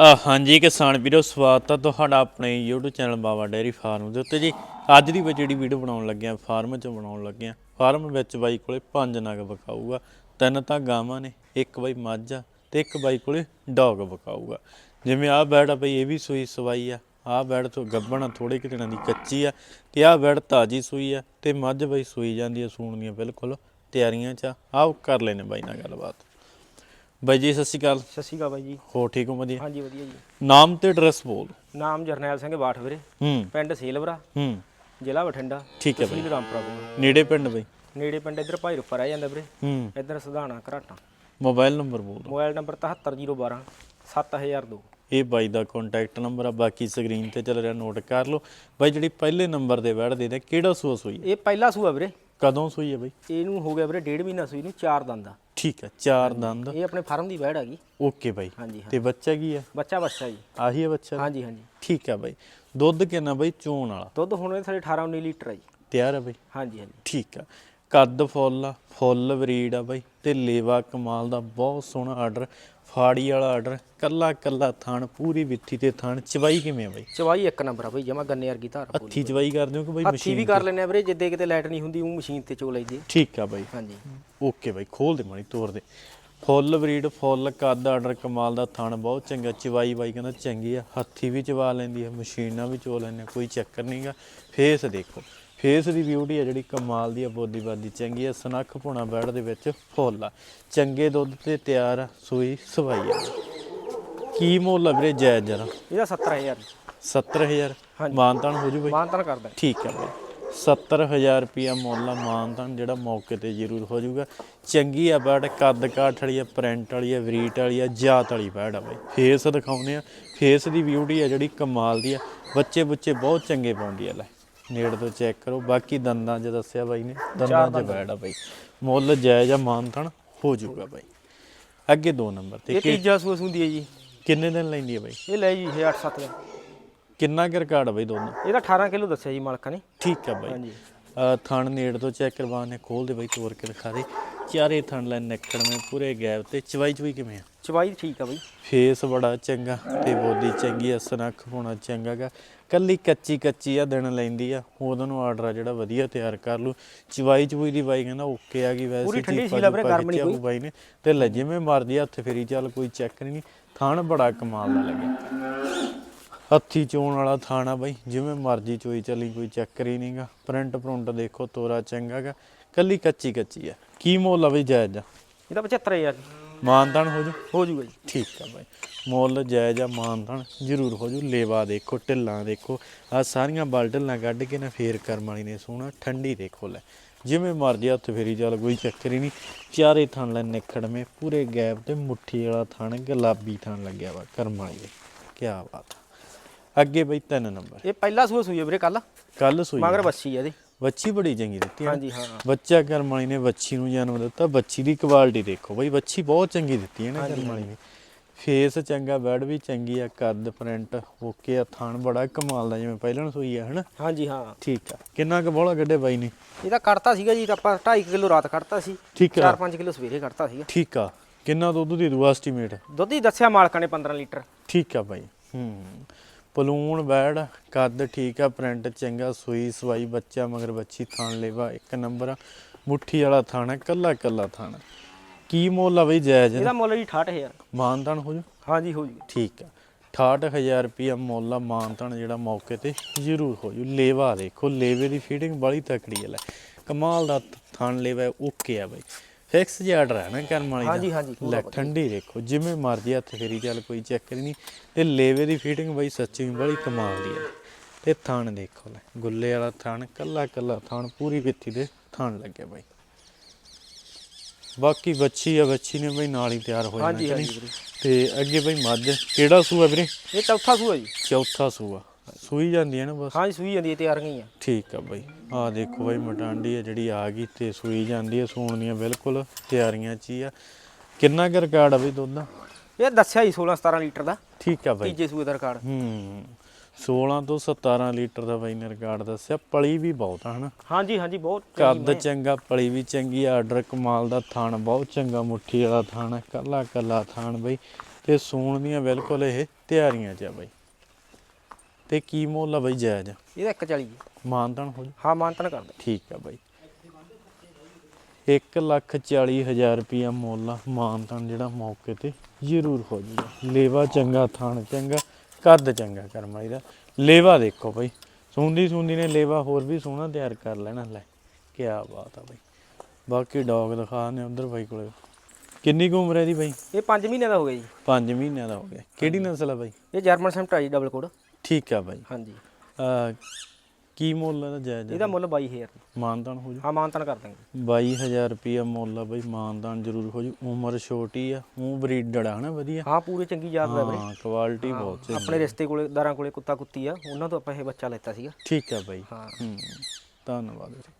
ਅ, ਹਾਂਜੀ ਕਿਸਾਨ ਵੀਰੋ ਸਵਾਗਤ ਹੈ ਤੁਹਾਡਾ ਆਪਣੇ YouTube channel Baba dairy farm ਦੇ ਉੱਤੇ ਜੀ। ਅੱਜ ਦੀ ਵਿੱਚ ਜਿਹੜੀ ਵੀਡੀਓ ਬਣਾਉਣ ਲੱਗੇ ਆ ਫਾਰਮ 'ਚ ਬਣਾਉਣ ਲੱਗੇ ਆ। ਫਾਰਮ ਵਿੱਚ ਬਾਈ ਕੋਲੇ ਪੰਜ ਨਗ ਵਿਕਾਊਗਾ ਤਿੰਨ ਤਾਂ ਗਾਵਾਂ ਨੇ ਇੱਕ ਬਾਈ ਮੱਝ ਆ ਤੇ ਇੱਕ ਬਾਈ ਕੋਲੇ ਡੌਗ ਵਿਕਾਊਗਾ ਜਿਵੇਂ ਆਹ ਬੈਡ ਆ ਬਈ ਇਹ ਵੀ ਸੂਈ ਸਵਾਈ ਆ। ਆਹ ਬੈੜ ਤੋਂ ਗੱਬਣ ਥੋੜੇ ਕਿ ਦਿਨਾਂ ਦੀ ਕੱਚੀ ਆ। ਤੇ ਆਹ ਬੈੜ ਤਾਜੀ ਸੂਈ ਆ ਤੇ ਮੱਝ ਬਾਈ ਸੂਈ ਜਾਂਦੀ ਆ ਸੂਣ ਦੀਆਂ ਬਿਲਕੁਲ ਤਿਆਰੀਆਂ 'ਚ ਆ। ਆਓ ਕਰ ਲੈਨੇ ਬਾਈ ਨਾਲ ਗੱਲਬਾਤ। ਬਾਈ ਜੀ ਸਤਿ ਸ਼੍ਰੀ ਅਕਾਲ। ਸਤਿ ਸ਼੍ਰੀ ਅਕਾਲ ਬਾਈ ਜੀ। ਹੋ ਠੀਕ ਹੋ ਵਧੀਆ? ਹਾਂਜੀ ਵਧੀਆ ਜੀ। ਨਾਮ ਤੇ ਐਡਰੈਸ ਬੋਲ। ਨਾਮ ਜਰਨੈਲ ਸਿੰਘ ਬਾਠ ਵੀਰੇ ਹੂੰ। ਪਿੰਡ ਸੇਲਵਰਾ। ਹੂੰ। ਜ਼ਿਲ੍ਹਾ ਬਠਿੰਡਾ। ਠੀਕ ਹੈ ਬਈ। ਰਾਮਪੁਰਾ ਕੋਲ ਨੇੜੇ ਪਿੰਡ ਬਈ? ਨੇੜੇ ਪਿੰਡ ਇੱਧਰ ਭਾਈ ਰੁਪਾ ਰਹਿ ਜਾਂਦਾ ਵੀਰੇ। ਹੂੰ। ਇੱਧਰ ਸਧਾਣਾ ਘਰਾਟਾ ਮੋਬਾਈਲ ਨੰਬਰ ਬੋਲ। ਮੋਬਾਈਲ ਨੰਬਰ 73012 7002 ਇਹ ਬਾਈ ਦਾ ਕੰਟੈਕਟ ਨੰਬਰ ਆ ਬਾਕੀ ਸਕਰੀਨ ਤੇ ਚੱਲ ਰਿਹਾ ਨੋਟ ਕਰ ਲਓ। ਬਾਈ ਜਿਹੜੀ ਪਹਿਲੇ ਨੰਬਰ ਦੇ ਵੜ ਦੇ ਨੇ ਕਿਹੜਾ ਸੂਆ ਸੂਈ? ਇਹ ਪਹਿਲਾ ਸੂਆ ਵੀਰੇ। ਕਦੋਂ ਸੂਈ ਹੈ ਬਾਈ? ਇਹਨੂੰ ਹੋ ਗਿਆ ਵੀਰੇ ਡੇਢ ਮਹੀਨਾ ਸੂਈ ਨੂੰ ਚਾਰ ਦੰਦ ਆ। ਠੀਕ ਹੈ ਚਾਰ ਦੰਦ। ਇਹ ਆਪਣੇ ਫਾਰਮ ਦੀ ਵੈੜ ਹੈਗੀ ਓਕੇ ਬਾਈ। ਹਾਂਜੀ ਹਾਂ ਤੇ ਬੱਚਾ ਕੀ ਹੈ ਬੱਚਾ ਬੱਚਾ ਜੀ। ਆਹੀ ਹੈ ਬੱਚਾ? ਹਾਂਜੀ ਹਾਂਜੀ। ਠੀਕ ਹੈ ਬਾਈ। ਦੁੱਧ ਕਿੰਨਾ ਬਾਈ? ਚੋਣ ਵਾਲਾ। ਦੁੱਧ ਹੁਣ ਇਹ ਸਾਡੇ 18 19 ਲੀਟਰ ਆ ਜੀ। ਤਿਆਰ ਹੈ ਬਾਈ? ਹਾਂਜੀ ਹਾਂਜੀ। ਠੀਕ ਆ। ਕੱਦ ਫੁੱਲ ਫੁੱਲ ਬਰੀਡ ਆ ਬਾਈ ਤੇ ਲੇਵਾ ਕਮਾਲ ਦਾ ਬਹੁਤ ਸੋਹਣਾ ਆਰਡਰ ਫਾੜੀ ਵਾਲਾ ਆਰਡਰ ਕੱਲਾ ਕੱਲਾ ਥਣ ਪੂਰੀ ਵਿੱਥੀ ਤੇ ਥਣ ਚਵਾਈ ਕਿਵੇਂ ਆ ਬਾਈ? ਚਵਾਈ ਇੱਕ ਨੰਬਰ ਆ ਬਈ ਜਮਾ ਗੰਨੇ ਵਰਗੀ ਧਾਰ ਪੂਰੀ ਹੱਥੀ ਚਵਾਈ ਕਰਦੇ ਹੋ ਕਿ ਬਾਈ ਹੱਥੀ ਵੀ ਕਰ ਲੈਨੇ ਆ ਵੀਰੇ ਜਿੱਦੇ ਕਿਤੇ ਲਾਈਟ ਨਹੀਂ ਹੁੰਦੀ ਉਹ ਮਸ਼ੀਨ ਤੇ ਚੋ ਲਈਦੀ ਠੀਕ ਆ ਬਾਈ। ਹਾਂਜੀ। ਓਕੇ ਬਾਈ ਖੋਲ ਦੇ ਮਾੜੀ ਤੋਰ ਦੇ। ਫੁੱਲ ਬਰੀਡ ਫੁੱਲ ਕੱਦ ਆਰਡਰ ਕਮਾਲ ਦਾ ਥਣ ਬਹੁਤ ਚੰਗਾ ਚਵਾਈ ਬਾਈ ਕਹਿੰਦਾ ਚੰਗੀ ਆ ਹੱਥੀ ਵੀ ਚਵਾ ਲੈਂਦੀ ਆ ਮਸ਼ੀਨਾਂ ਵੀ ਚੋ ਲੈਂਦੇ ਆ ਕੋਈ ਚੱਕਰ ਨਹੀਂਗਾ ਫੇਸ ਦੇਖੋ ਫੇਸ ਦੀ ਬਿਊਟੀ ਆ ਜਿਹੜੀ ਕਮਾਲ ਦੀ ਆ ਬੋਦੀ ਬਾਦੀ ਚੰਗੀ ਆ ਸਨੱਖ ਪੁਣਾ ਬੈੜ ਦੇ ਵਿੱਚ ਫੁੱਲ ਆ। ਚੰਗੇ ਦੁੱਧ ਤੇ ਤਿਆਰ ਆ ਸੂਈ ਸਵਾਈ ਆ। ਕੀ ਮੁੱਲ ਆ ਵੀਰੇ ਜਾਇਜ਼ ਜਰਾ? ਇਹਦਾ 70000 70000 ਹਾਂਜੀ। ਮਾਨਤਾਨ ਹੋ ਜੂ ਬਾਈ? ਮਾਨਤਨ ਕਰਦਾ। ਠੀਕ ਹੈ ਬਾਈ। 70000 ਰੁਪਿਆ ਮੁੱਲ ਆ ਮਾਨਤਾਨ ਜਿਹੜਾ ਮੌਕੇ ਤੇ ਜ਼ਰੂਰ ਹੋ ਜਾਊਗਾ ਚੰਗੀ ਆ ਬੈਡ ਕੱਦ ਕਾਠ ਵਾਲੀ ਆ ਪ੍ਰਿੰਟ ਵਾਲੀ ਆ ਵਰੀਟ ਵਾਲੀ ਆ ਜਾਤ ਵਾਲੀ ਬੈਡ ਆ ਬਾਈ। ਫੇਸ ਦਿਖਾਉਂਦੇ ਆ। ਫੇਸ ਦੀ ਬਿਊਟੀ ਆ ਜਿਹੜੀ ਕਮਾਲ ਦੀ ਆ। ਬੱਚੇ ਬੱਚੇ ਬਹੁਤ ਚੰਗੇ ਪਾਉਂਦੀ ਆ ਲੈ। ਨੇੜ ਤੋਂ ਚੈੱਕ ਕਰੋ। ਬਾਕੀ ਦੰਦਾਂ 'ਚ ਦੱਸਿਆ ਬਾਈ ਨੇ ਦੰਦਾਂ 'ਚ ਆ ਬਾਈ। ਮੁੱਲ ਜਾਇਜ਼ ਆ ਮਾਨਤਾਨ ਹੋ ਜਾਊਗਾ ਬਾਈ। ਅੱਗੇ ਦੋ ਨੰਬਰ ਤੇ ਇਹ ਕਿ- ਤੀਜਾ ਸੂਸ ਹੁੰਦੀ ਹੈ ਜੀ। ਕਿੰਨੇ ਦਿਨ ਲੈਂਦੀ ਆ ਬਾਈ? ਇਹ ਲੈ ਜੀ ਇਹ 8-7 ਦਾ ਕਿੰਨਾ ਕੁ ਰਿਕਾਰਡ ਆ ਬਾਈ ਦੋਨੋਂ? ਇਹਦਾ 18 ਕਿਲੋ ਦੱਸਿਆ ਜੀ ਮਾਲਕਾਂ ਨੇ। ਠੀਕ ਆ ਬਾਈ। ਹਾਂਜੀ। ਥਣ ਨੇੜ ਤੋਂ ਚੈੱਕ ਕਰਵਾਣੇ ਖੋਲ ਦੇ ਬਾਈ ਤੋਰ ਕੇ ਦਿਖਾ ਦੇ। ਚਾਰੇ ਥਣ ਲੈ ਨਿਕੜ ਮੇ ਪੂਰੇ ਗੈਪ ਤੇ। ਚਵਾਈ ਚਵਾਈ ਕਿਵੇਂ ਆ? ਚਵਾਈ ਠੀਕ ਆ ਬਈ। ਫੇਸ ਬੜਾ ਚੰਗਾ ਤੇ ਬੋਦੀ ਚੰਗੀ ਆ ਸਨੱਖ ਹੋਣਾ ਚੰਗਾਗਾ ਕੱਲੀ ਕੱਚੀ ਕੱਚੀ ਆ ਦਿਨ ਲੈਂਦੀ ਆ। ਉਹਦੋਂ ਨੂੰ ਆਰਡਰ ਆ ਜਿਹੜਾ ਵਧੀਆ ਤਿਆਰ ਕਰ ਲੂ। ਚਵਾਈ ਚਵੂਈ ਦੀ ਬਾਈ ਕਹਿੰਦਾ ਓਕੇ ਆ ਗਈ ਵੈਸੇ ਪੂਰੀ ਠੰਡੀ ਸੀ ਲੱਭ ਰਿਹਾ, ਗਰਮ ਨੀ ਖਿੱਚਿਆ ਹੋਊ ਬਾਈ ਨੇ। ਤੇ ਲੈ ਜਿਵੇਂ ਮਰਦੀ ਹੱਥ ਫੇਰੀ ਚੱਲ ਕੋਈ ਚੈੱਕ ਨਹੀਂ। ਥਣ ਬੜਾ ਕਮਾਲ ਦਾ ਲੱਗਿਆ। ਹੱਥੀ ਚੋਣ ਵਾਲਾ ਥਾਣਾ ਬਾਈ ਜਿਵੇਂ ਮਰਜ਼ੀ ਚੋਈ ਚੱਲੀ ਕੋਈ ਚੱਕਰ ਹੀ ਨਹੀਂਗਾ ਪ੍ਰਿੰਟ ਪ੍ਰਿੰਟ ਦੇਖੋ ਤੋਰਾ ਚੰਗਾਗਾ ਕੱਲੀ ਕੱਚੀ ਕੱਚੀ ਆ। ਕੀ ਮੁੱਲ ਆ ਬਈ ਜਾਇਜ਼ ਆ? ਇਹਦਾ 75000 ਮਾਨਦਾਨ ਹੋ ਜੂ? ਹੋ ਜੂਗਾ ਜੀ। ਠੀਕ ਆ ਬਾਈ। ਮੁੱਲ ਜਾਇਜ਼ ਆ ਮਾਨਦਾਨ ਜ਼ਰੂਰ ਹੋ ਜੂ। ਲੇਵਾ ਦੇਖੋ ਢਿੱਲਾਂ ਦੇਖੋ। ਆ ਸਾਰੀਆਂ ਬਲ ਢਿੱਲਾਂ ਕੱਢ ਕੇ ਨਾ ਫੇਰ ਕਰਮ ਵਾਲੀ ਨੇ ਸੋਹਣਾ ਠੰਡੀ ਦੇਖੋ ਲੈ। ਜਿਵੇਂ ਮਰਜ਼ੀ ਹੱਥ ਫੇਰੀ ਚੱਲ ਕੋਈ ਚੱਕਰ ਹੀ ਨਹੀਂ। ਚਾਰੇ ਥਣ ਲੈ ਨਿਖੜਵੇਂ ਪੂਰੇ ਗੈਪ ਤੇ ਮੁੱਠੀ ਵਾਲਾ ਥਣ ਗੁਲਾਬੀ ਥਣ ਲੱਗਿਆ ਵਾ ਕਰਮ ਵਾਲੀ ਦੇ। ਕੀ ਬਾਤ। ਅੱਗੇ ਬਈ ਤਿੰਨ ਨੰਬਰ। ਇਹ ਪਹਿਲਾ ਹੋਈ ਹੈ ਵੀਰੇ ਕੱਲ ਕੱਲ ਸੂਈ ਮਗਰ ਬੱਸੀ ਆ ਇਹਦੀ। ਬੱਚੀ ਬੜੀ ਚੰਗੀ ਦਿੱਤੀ ਹਾਂਜੀ ਹਾਂ। ਬੱਚਾ ਕਰਮ ਵਾਲੀ ਨੇ ਬੱਚੀ ਨੂੰ ਜਨਮ ਦਿੱਤਾ। ਬੱਚੀ ਦੀ ਕੁਆਲਿਟੀ ਦੇਖੋ ਬਈ ਬੱਚੀ ਬਹੁਤ ਚੰਗੀ ਦਿੱਤੀ ਹੈ ਨਾ ਕਰਮ ਵਾਲੀ ਨੇ। ਫੇਸ ਚੰਗਾ ਬੈਡ ਵੀ ਚੰਗੀ ਆ ਕੱਦ ਪ੍ਰਿੰਟ ਓਕੇ ਆ ਥਣ ਬੜਾ ਕਮਾਲ ਦਾ ਜਿਵੇਂ ਪਹਿਲਾਂ ਸੂਈ ਆ ਹਨਾ? ਹਾਂਜੀ ਹਾਂ। ਠੀਕ ਆ। ਕਿੰਨਾ ਕੁ ਬੋਲਾ ਗੱਡੇ ਬਾਈ ਨੇ? ਇਹਦਾ ਕੱਟਤਾ ਸੀਗਾ ਜੀ ਆਪਾਂ 2.5 ਕਿਲੋ ਰਾਤ ਕੱਟਤਾ ਸੀ। ਠੀਕ ਆ। 4-5 ਕਿਲੋ ਸਵੇਰੇ ਕੱਟਤਾ ਸੀਗਾ। ਠੀਕ ਆ। ਕਿੰਨਾ ਦੁੱਧ ਦੇ ਦੂ ਐਸਟੀਮੇਟ ਦੁੱਧ ਹੀ ਦੱਸਿਆ ਮਾਲਕਾਂ ਨੇ 15 ਲੀਟਰ। ਠੀਕ ਆ ਬਾਈ। ਹੂੰ। ਪਲੂਣ ਬੈੜ ਕੱਦ ਠੀਕ ਆ ਪ੍ਰਿੰਟ ਚੰਗਾ ਸੂਈ ਸਵਾਈ ਬੱਚਾ ਮਗਰ ਬੱਚੀ ਥਣ ਲੈਵਾ ਇੱਕ ਨੰਬਰ ਮੁੱਠੀ ਵਾਲਾ ਥਾਣਾ ਕੱਲਾ ਕੱਲਾ ਥਾਣਾ ਕੀ ਮੁੱਲ ਆ ਬਈ ਜਾਇਜ਼? ਇਹਦਾ ਮੁੱਲ ਜੀ 68000 ਮਾਨਤਾਨ ਹੋ ਜੂ? ਹਾਂਜੀ ਹੋ ਜੂ। ਠੀਕ ਆ। 68000 ਰੁਪਿਆ ਮੁੱਲ ਆ ਮਾਨਤਾਨ ਜਿਹੜਾ ਮੌਕੇ ਤੇ ਜ਼ਰੂਰ ਹੋ ਜੂ। ਲੇਵਾ ਦੇਖੋ ਲੇਵੇ ਦੀ ਫੀਡਿੰਗ ਬੜੀ ਤਕੜੀ ਆ ਲੈ। ਕਮਾਲ ਦਾ ਥਣ ਲੇਵਾ ਓਕੇ ਆ ਬਾਈ। ਫਿਕਸ ਜਿਹਾ ਆਰਡਰ ਹੈ ਨਾ ਕਰਮ ਵਾਲੀ ਦਾ। ਹਾਂਜੀ ਹਾਂਜੀ ਲੈ ਠੰਡੀ ਦੇਖੋ ਜਿਵੇਂ ਮਰਜ਼ੀ ਹੱਥ ਫੇਰੀ ਚੱਲ ਕੋਈ ਚੱਕਰ ਨਹੀਂ। ਤੇ ਲੇਵੇ ਦੀ ਫੀਟਿੰਗ ਬਈ ਸੱਚੀ ਬੜੀ ਕਮਾਲ ਦੀ ਹੈ। ਤੇ ਥਣ ਦੇਖੋ ਲੈ ਗੁੱਲੇ ਵਾਲਾ ਥਣ ਕੱਲਾ ਕੱਲਾ ਥਣ ਪੂਰੀ ਵਿੱਥੀ ਦੇ ਥਣ ਲੱਗਿਆ ਬਾਈ। ਬਾਕੀ ਬੱਚੀ ਆ ਬੱਚੀ ਨੇ ਬਈ ਨਾਲ ਹੀ ਤਿਆਰ ਹੋ ਜਾਣਾ ਹਾਂਜੀ ਕਿ ਹਾਂਜੀ ਨਹੀਂ? ਵੀਰੇ। ਤੇ ਅੱਗੇ ਬਈ ਮੱਝ ਕਿਹੜਾ ਸੂਆ ਵੀਰੇ? ਇਹ ਚੌਥਾ ਸੂਆ ਜੀ। ਚੌਥਾ ਸੂਆ। ਸੂਈ ਜਾਂਦੀ ਹੈ ਨਾ ਬਸ। ਹਾਂਜੀ ਸੂਈ ਜਾਂਦੀ ਹੈ ਤਿਆਰ ਗਈ ਆ। ਠੀਕ ਆ ਬਾਈ। ਆ ਦੇਖੋ ਬਾਈ ਮਟਾਂਡੀ ਆ ਜਿਹੜੀ ਆ ਗਈ ਤੇ ਸੂਈ ਜਾਂਦੀ ਹੈ ਸੂਣ ਦੀਆਂ ਬਿਲਕੁਲ ਤਿਆਰੀਆਂ ਚ ਹੀ ਆ। ਕਿੰਨਾ ਕੁ ਰਿਕਾਰਡ ਆ ਬਈ ਦੁੱਧ ਦਾ? ਇਹ ਦੱਸਿਆ ਜੀ 16-17 ਲੀਟਰ ਦਾ। ਠੀਕ ਆ ਬਾਈ। ਤੀਜੇ ਸੂਏ ਦਾ ਰਿਕਾਰਡ। ਹੂੰ 16 ਤੋਂ 17 ਲੀਟਰ ਦਾ ਬਾਈ ਨੇ ਰਿਕਾਰਡ ਦੱਸਿਆ। ਪਲੀ ਵੀ ਬਹੁਤ ਆ ਹਨਾ? ਹਾਂਜੀ ਹਾਂਜੀ ਬਹੁਤ ਕੱਦ ਚੰਗਾ ਪਲੀ ਵੀ ਚੰਗੀ ਆਰਡਰ ਕਮਾਲ ਦਾ ਥਾਣ ਬਹੁਤ ਚੰਗਾ ਮੁੱਠੀ ਵਾਲਾ ਥਾਣ ਕੱਲਾ ਕੱਲਾ ਥਾਣ ਬਈ। ਤੇ ਸੂਣ ਦੀਆਂ ਬਿਲਕੁਲ ਇਹ ਤਿਆਰੀਆਂ 'ਚ ਆ ਬਾਈ। ਤੇ ਕੀ ਮੁੱਲ ਆ ਬਾਈ ਜਾਇਜ਼। ਇਹਦਾ 140 ਜੀ ਮਾਨਤਾਨ ਹੋ ਜੂ ਹਾਂ ਮਾਨਤਨ ਕਰ ਦੇ। ਠੀਕ ਆ ਬਾਈ। 1 ਲੱਖ 40 ਹਜ਼ਾਰ ਰੁਪਿਆ ਮੁੱਲ ਆ ਮਾਨਤਾਨ ਜਿਹੜਾ ਮੌਕੇ ਤੇ ਜ਼ਰੂਰ ਹੋ ਜੂਗਾ ਲੇਵਾ ਚੰਗਾ ਥਾਣ ਚੰਗਾ ਕੱਦ ਚੰਗਾ ਕਰਮਾਈ ਦਾ। ਲੇਵਾ ਦੇਖੋ ਬਾਈ। ਸੁੰਦੀ ਸੁੰਦੀ ਨੇ ਲੇਵਾ ਹੋਰ ਵੀ ਸੋਹਣਾ ਤਿਆਰ ਕਰ ਲੈਣਾ। ਲੈ ਕੀ ਬਾਤ ਆ ਬਾਈ। ਬਾਕੀ ਡੌਗ ਦਿਖਾ ਨੇ ਉਧਰ ਬਾਈ ਕੋਲੇ। ਕਿੰਨੀ ਕੁ ਉਮਰ ਹੈ ਦੀ ਬਾਈ? ਇਹ 5 ਮਹੀਨੇ ਦਾ ਹੋ ਗਿਆ ਜੀ। 5 ਮਹੀਨਿਆਂ ਦਾ ਹੋ ਗਿਆ। ਕਿਹੜੀ ਨਸਲ ਆ ਬਾਈ? ਇਹ ਜਰਮਨ ਸੈਂਟ ਆ ਜੀ ਡਬਲ ਕੋਡ। ਠੀਕ ਆ ਬਾਈ। ਹਾਂਜੀ। ਅਹ ਕੀ ਮੁੱਲ ਇਹਦਾ ਜਾਇਜ਼ ਇਹਦਾ ਮੁੱਲ 22000 ਮਾਨਤਾਨ ਹੋ ਜੂ ਹਾਂ ਮਾਨਤਨ ਕਰ ਦਾਂਗੇ 22000 ਰੁਪਿਆ ਮੁੱਲ ਆ ਬਈ ਮਾਨਦਾਨ ਜ਼ਰੂਰ ਹੋ ਜੂ ਉਮਰ ਛੋਟੀ ਆ ਉਹ ਬਰੀਡਡ ਆ ਹਨਾ ਵਧੀਆ। ਹਾਂ ਪੂਰੇ ਚੰਗੀ ਯਾਦ ਦਾ ਵੀਰੇ। ਹਾਂ ਕੁਆਲਿਟੀ ਬਹੁਤ ਚੰਗੀ ਆਪਣੇ ਰਿਸ਼ਤੇ ਕੋਲੇ ਦਾਰਾਂ ਕੋਲੇ ਕੁੱਤਾ ਕੁੱਤੀ ਆ ਉਹਨਾਂ ਤੋਂ ਆਪਾਂ ਇਹ ਬੱਚਾ ਲੈਤਾ ਸੀਗਾ। ਠੀਕ ਆ ਬਾਈ। ਹਾਂ। ਹੂੰ ਧੰਨਵਾਦ ਵੀਰੇ।